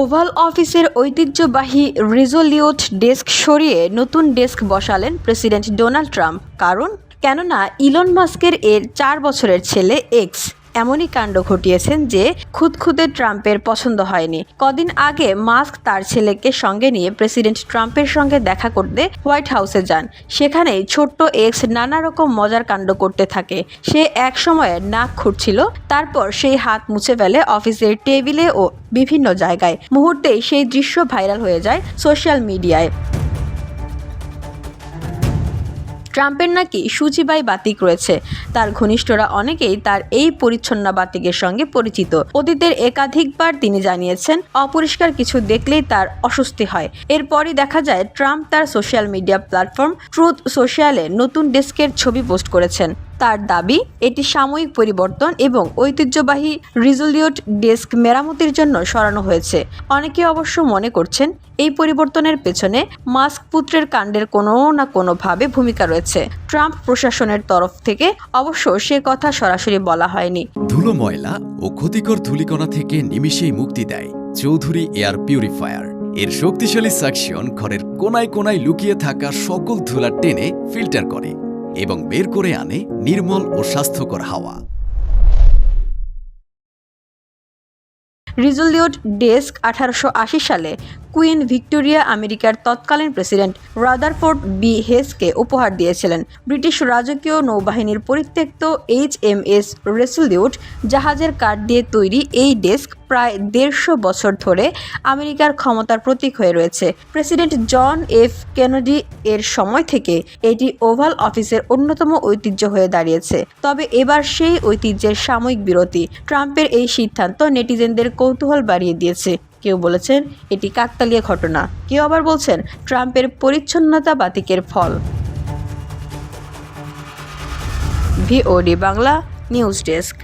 Oval অফিসের ঐতিহ্যবাহী রিজোলিউট desk সরিয়ে নতুন ডেস্ক বসালেন প্রেসিডেন্ট ডোনাল্ড ট্রাম্প। কারণ, কেননা ইলন মাস্কের এর চার বছরের ছেলে এক্স। এমনই কাণ্ড ঘটিয়েছেন যে খুদখুদে ট্রাম্পের পছন্দ হয়নি। কদিন আগে মাস্ক তার ছেলেকে সঙ্গে নিয়ে প্রেসিডেন্ট ট্রাম্পের সঙ্গে দেখা করতে হোয়াইট হাউসে যান। সেখানেই ছোট্ট এক্স নানা রকম মজার কাণ্ড করতে থাকে। সে এক সময়ে নাক খুঁটছিল তারপর সেই হাত মুছে ফেলে অফিসের টেবিলে ও বিভিন্ন জায়গায়। মুহূর্তেই সেই দৃশ্য ভাইরাল হয়ে যায় সোশ্যাল মিডিয়ায়। ট্রাম্পের নাকি সুচিবাই বাতিক রয়েছে। তার ঘনিষ্ঠরা অনেকেই তার এই পরিচ্ছন্ন বাতিকের সঙ্গে পরিচিত। অতীতের একাধিকবার তিনি জানিয়েছেন, অপরিষ্কার কিছু দেখলেই তার অস্বস্তি হয়। এরপরই দেখা যায়, ট্রাম্প তার সোশ্যাল মিডিয়া প্ল্যাটফর্ম ট্রুথ সোশ্যালে নতুন ডেস্কের ছবি পোস্ট করেছেন। তার দাবি, এটি সাময়িক পরিবর্তন এবং ঐতিহ্যবাহী রিজোলিউট ডেস্ক মেরামতির জন্য সরানো হয়েছে। অনেকে অবশ্য মনে করছেন, এই পরিবর্তনের পেছনে মাস্ক পুত্রের কাণ্ডের কোনো না কোনোভাবে ভূমিকা রয়েছে। ট্রাম্প প্রশাসনের তরফ থেকে অবশ্য সে কথা সরাসরি বলা হয়নি। ধুলো ময়লা ও ক্ষতিকর ধূলিকণা থেকে নিমিষেই মুক্তি দেয় চৌধুরী এয়ার পিউরিফায়ার। এর শক্তিশালী সাকশন ঘরের কোনায় কোনায় লুকিয়ে থাকা সকল ধুলা টেনে ফিল্টার করে। এবং বের করে আনে নির্মল ও স্বাস্থ্যকর হাওয়া। রিজুলিউড ডেস্ক আঠারোশো আশি সালে কুইন ভিক্টোরিয়া আমেরিকার তৎকালীন প্রেসিডেন্ট রাদারফোর্ড বি হেসকে উপহার দিয়েছিলেন। ব্রিটিশ রাজকীয় নৌবাহিনীর পরিত্যক্ত এইচ এম এস রেসোলিউট জাহাজের কাঠ দিয়ে তৈরি এই ডেস্ক প্রায় দেড়শো বছর ধরে আমেরিকার ক্ষমতার প্রতীক হয়ে রয়েছে। প্রেসিডেন্ট জন এফ কেনেডি এর সময় থেকে এটি ওভাল অফিসের অন্যতম ঐতিহ্য হয়ে দাঁড়িয়েছে। তবে এবার সেই ঐতিহ্যের সাময়িক বিরতি। ট্রাম্পের এই সিদ্ধান্ত নেটিজেনদের কৌতূহল বাড়িয়ে দিয়েছে। কেউ বলেছেন এটি কাকতালিয়া ঘটনা। কেউ আবার বলছেন ট্রাম্পের পরিচ্ছন্নতা বাতিকের ফল। VOD Bangla, news desk.